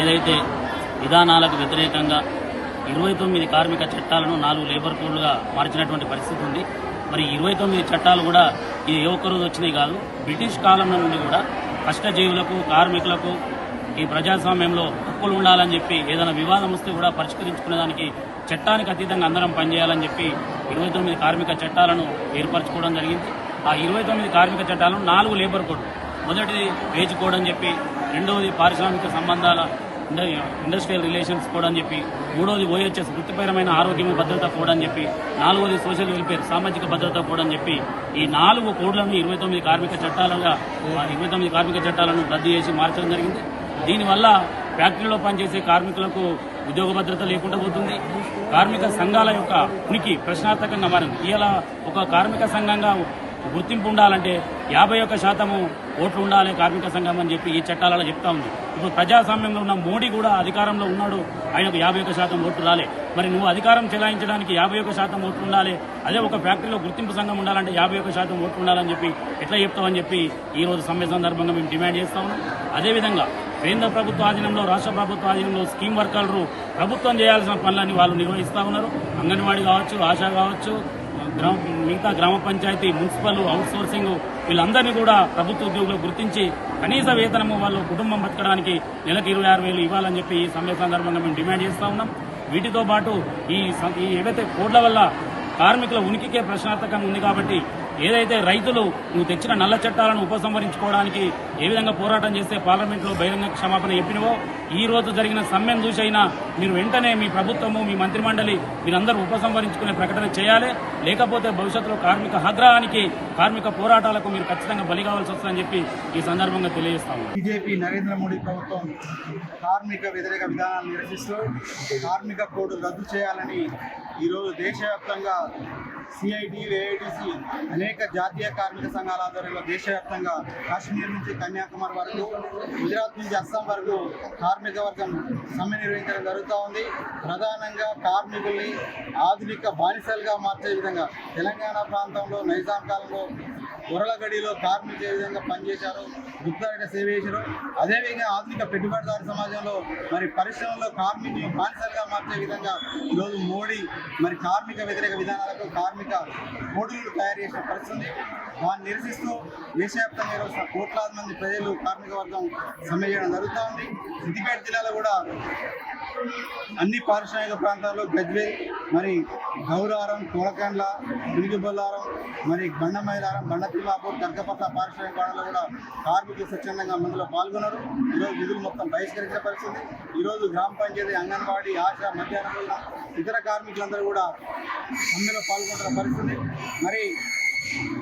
ఏదైతే విధానాలకు వ్యతిరేకంగా ఇరవై తొమ్మిది కార్మిక చట్టాలను నాలుగు లేబర్ కోడ్లుగా మార్చినటువంటి పరిస్థితి ఉంది. మరి ఇరవై తొమ్మిది చట్టాలు కూడా ఇది ఏ ఒక్కరోజు వచ్చినాయి కాదు. బ్రిటిష్ కాలం నుండి కూడా కష్టజీవులకు కార్మికులకు ఈ ప్రజాస్వామ్యంలో హక్కులు ఉండాలని చెప్పి ఏదైనా వివాదం వస్తే కూడా పరిష్కరించుకునే దానికి చట్టానికి అతీతంగా అందరం పనిచేయాలని చెప్పి ఇరవై తొమ్మిది కార్మిక చట్టాలను ఏర్పరచుకోవడం జరిగింది. ఆ ఇరవై తొమ్మిది కార్మిక చట్టాలను నాలుగు లేబర్ కోడ్ మొదటిది వేజ్ కోడ్ అని చెప్పి రెండవది పారిశ్రామిక సంబంధాల ఇండస్ట్రియల్ రిలేషన్స్ కోడ్ అని చెప్పి మూడవది ఓహెచ్ఎస్ వృత్తిపరమైన ఆరోగ్యం భద్రత కోడ్ అని చెప్పి నాలుగవది సోషల్ వెల్ఫేర్ సామాజిక భద్రత కోడ్ అని చెప్పి ఈ నాలుగు కోడ్లను ఇరవై తొమ్మిది కార్మిక చట్టాలుగా ఇరవై తొమ్మిది కార్మిక చట్టాలను రద్దు చేసి మార్చడం జరిగింది. దీనివల్ల ఫ్యాక్టరీలో పనిచేసే కార్మికులకు ఉద్యోగ భద్రత లేకుండా పోతుంది. కార్మిక సంఘాల యొక్క ఉనికి ప్రశ్నార్థకంగా మారింది. ఇలా ఒక కార్మిక సంఘంగా గుర్తింపు ఉండాలంటే యాభై ఒక్క శాతము ఓట్లు ఉండాలి కార్మిక సంఘం అని చెప్పి ఈ చట్టాలలో చెప్తా ఉంది. ఇప్పుడు ప్రజాస్వామ్యంలో ఉన్న మోడీ కూడా అధికారంలో ఉన్నాడు. ఆయనకు యాభై ఒక్క శాతం ఓట్లు రాలే. మరి నువ్వు అధికారం చెలాయించడానికి యాభై ఒక్క శాతం ఓట్లు ఉండాలి. అదే ఒక ఫ్యాక్టరీలో గుర్తింపు సంఘం ఉండాలంటే యాభై ఒక్క శాతం ఓట్లు ఉండాలని చెప్పి ఎట్లా చెప్తామని చెప్పి ఈ రోజు సమ్మె సందర్భంగా మేము డిమాండ్ చేస్తా ఉన్నాం. అదేవిధంగా కేంద్ర ప్రభుత్వ ఆధీనంలో రాష్ట్ర ప్రభుత్వ ఆధీనంలో స్కీమ్ వర్కర్లు ప్రభుత్వం చేయాల్సిన పనులన్నీ వాళ్ళు నిర్వహిస్తా ఉన్నారు. అంగన్వాడీ కావచ్చు ఆశా కావచ్చు గ్రామ మిగతా గ్రామ పంచాయతీ మున్సిపల్ అవుట్ సోర్సింగ్ వీళ్ళందరినీ కూడా ప్రభుత్వ ఉద్యోగులు గుర్తించి కనీస వేతనము వాళ్ళు కుటుంబం బతకడానికి నెలకు ఇరవై ఆరు వేలు ఇవ్వాలని చెప్పి ఈ సమ్మె సందర్భంగా మేము డిమాండ్ చేస్తూ ఉన్నాం. వీటితో పాటు ఈ సం- ఈ ఏవైతే కోడ్ల వల్ల కార్మికుల ఉనికికే ప్రశ్నార్థకంగా ఉంది కాబట్టి ఏదైతే రైతులు నువ్వు తెచ్చిన నల్ల చట్టాలను ఉపసంహరించుకోవడానికి ఏ విధంగా పోరాటం చేస్తే పార్లమెంట్లో బహిరంగ క్షమాపణ చెప్పినవో ఈ రోజు జరిగిన సమ్మెను చూసైనా మీరు వెంటనే మీ ప్రభుత్వము మీ మంత్రిమండలి మీరందరూ ఉపసంహరించుకునే ప్రకటన చేయాలి. లేకపోతే భవిష్యత్తులో కార్మిక ఆగ్రహానికి కార్మిక పోరాటాలకు మీరు ఖచ్చితంగా బలి కావాల్సి వస్తుందని చెప్పి ఈ సందర్భంగా తెలియజేస్తాము బీజేపీ నరేంద్ర మోడీ ప్రభుత్వం కార్మిక వ్యతిరేక విధానాలను నిరసిస్తూ కార్మిక కోడ్ రద్దు చేయాలని ఈరోజు దేశవ్యాప్తంగా సిఐటి ఏఐటిసి అనేక జాతీయ కార్మిక సంఘాల ఆధ్వర్యంలో దేశవ్యాప్తంగా కాశ్మీర్ నుంచి కన్యాకుమారి వరకు గుజరాత్ నుంచి అస్సాం వరకు కార్మిక వర్గం సమ్మె నిర్వహించడం జరుగుతూ ఉంది. ప్రధానంగా కార్మికుల్ని ఆధునిక బానిసలుగా మార్చే విధంగా తెలంగాణ ప్రాంతంలో నైజాం కాలంలో గొర్రెలగడిలో కార్మికులు ఏ విధంగా పనిచేశారు? గుప్తారెడ్డి సేవ చేశారు. అదేవిధంగా ఆధునిక పెట్టుబడిదారు సమాజంలో మరి పరిశ్రమలో కార్మికులు బానిసలుగా మార్చే విధంగా ఈరోజు మోడీ మరి కార్మిక వ్యతిరేక విధానాలకు కార్మిక మోడీలు తయారు చేసిన పరిస్థితి. దాన్ని నిరసిస్తూ దేశవ్యాప్తంగా ఈరోజు కోట్లాది మంది ప్రజలు కార్మిక వర్గం సమ్మె చేయడం జరుగుతూ ఉంది. సిద్దిపేట జిల్లాలో కూడా అన్ని పారిశ్రామిక ప్రాంతాల్లో గజ్వేల్ మరి గౌరారం కోలకండ్ల పిలుగు మరి బండమైలారం బండతిల్లాపూర్ దర్గపట్ల పారిశ్రామిక వాడలో కూడా కార్మికులు స్వచ్ఛందంగా మందులో పాల్గొన్నారు. ఈరోజు విధులు మొత్తం బహిష్కరించిన పరిస్థితి. ఈరోజు గ్రామ పంచాయతీ అంగన్వాడీ ఆశ మధ్యాహ్నం ఇతర కార్మికులందరూ కూడా సమ్మెలో పాల్గొంటున్న పరిస్థితి. మరి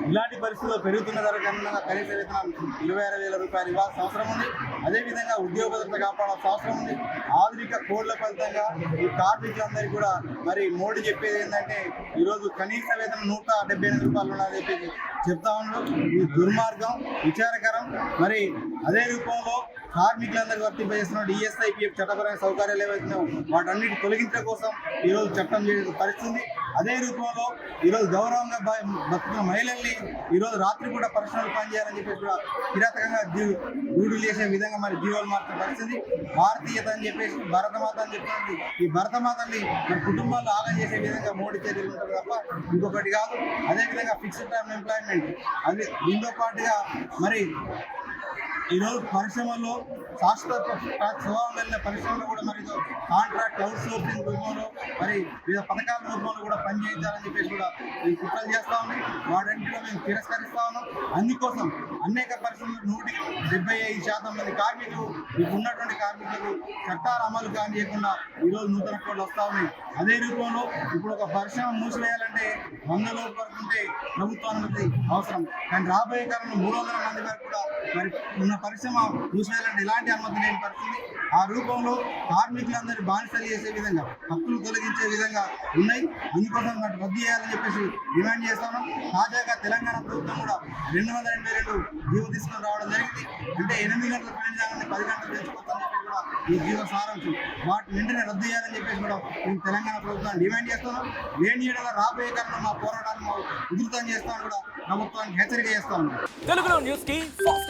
ఇలాంటి పరిస్థితుల్లో పెరుగుతున్న ధర కనుక కనీస వేతనం ఇరవై ఆరు వేల రూపాయలు ఇవ్వాల్సిన అవసరం ఉంది. అదేవిధంగా ఉద్యోగ భద్రత కాపాడాల్సిన అవసరం ఉంది. ఆధునిక కోడ్ల ఫలితంగా ఈ కార్మికులందరికీ కూడా మరి మోడీ చెప్పేది ఏంటంటే ఈరోజు కనీస వేతనం నూట డెబ్బై ఎనిమిది రూపాయలు ఉన్నది చెప్పేసి చెప్తా ఉన్నాడు ఇది దుర్మార్గం విచారకరం. మరి అదే రూపంలో కార్మికులందరికీ వర్తింపజేస్తున్న డిఎస్ఐపిఎఫ్ చట్టపరమైన సౌకర్యాలు ఏవైతున్నాయో వాటన్నిటి తొలగించడం కోసం ఈరోజు చట్టం చేయడం పరిస్థితి అదే రూపంలో ఈరోజు గౌరవంగా బతుకున్న మహిళల్ని ఈరోజు రాత్రి కూడా పరిశ్రమలు పనిచేయాలని చెప్పేసి కూడా కిరాతకంగా గూడులు చేసే విధంగా మరి జీవోలు మార్చే పరిస్థితి భారతీయత అని చెప్పేసి భరతమాత అని చెప్పినట్టు ఈ భరతమాతని మన కుటుంబాల్లో ఆగం చేసే విధంగా మోడీ చర్యలు ఉంటారు తప్ప ఇంకొకటి కాదు. అదేవిధంగా ఫిక్స్డ్ టైం ఎంప్లాయ్మెంట్ అది దీంతో పాటుగా మరి ఈరోజు పరిశ్రమల్లో శాశ్వత స్వభావం కలిగిన కూడా మరి కాంట్రాక్ట్ అవుట్ సోర్సింగ్ రూపంలో మరి వివిధ పథకాల రూపంలో కూడా పనిచేయించాలని చెప్పేసి కూడా ఈ కుట్రలు చేస్తా ఉన్నాం. వాటన్నిటిలో మేము తిరస్కరిస్తా ఉన్నాం. అందుకోసం అనేక పరిశ్రమలు నూటికి డెబ్బై ఐదు శాతం మంది కార్మికులు ఇప్పుడు ఉన్నటువంటి కార్మికులకు చట్టాల అమలు కానియకుండా ఈరోజు నూతన కోడ్లు వస్తా ఉన్నాయి. అదే రూపంలో ఇప్పుడు ఒక పరిశ్రమ మూసివేయాలంటే వంద లోపు వరకు ఉంటే ప్రభుత్వ అనుమతి అవసరం. కానీ రాబోయే కాలంలో మూడు వందల మంది వరకు కూడా మరి ఉన్న పరిశ్రమ మూసేయాలంటే ఎలాంటి అనుమతి లేని పరిస్థితి. ఆ రూపంలో కార్మికులందరినీ బానిసలు చేసే విధంగా హక్కులు తొలగించే విధంగా ఉన్నాయి. అందుకోసం వాటి రద్దు చేయాలని చెప్పేసి డిమాండ్ చేస్తాను తాజాగా తెలంగాణ ప్రభుత్వం కూడా రెండు వందల ఎనభై రెండు జీవో తీసుకొని రావడం జరిగింది. అంటే ఎనిమిది గంటల పని చేయాలని పది గంటలు పెంచుకోవచ్చని కూడా ఈ జీవ సారాంశం. వాటి వెంటనే రద్దు చేయాలని చెప్పేసి కూడా మేము తెలంగాణ ప్రభుత్వాన్ని డిమాండ్ చేస్తున్నాం లేని ఏడల రాబోయే కాలంలో మా పోరాటాన్ని ఉధృతం చేస్తామని కూడా ప్రభుత్వానికి హెచ్చరిక చేస్తా ఉన్నాం. తెలుగులో న్యూస్కి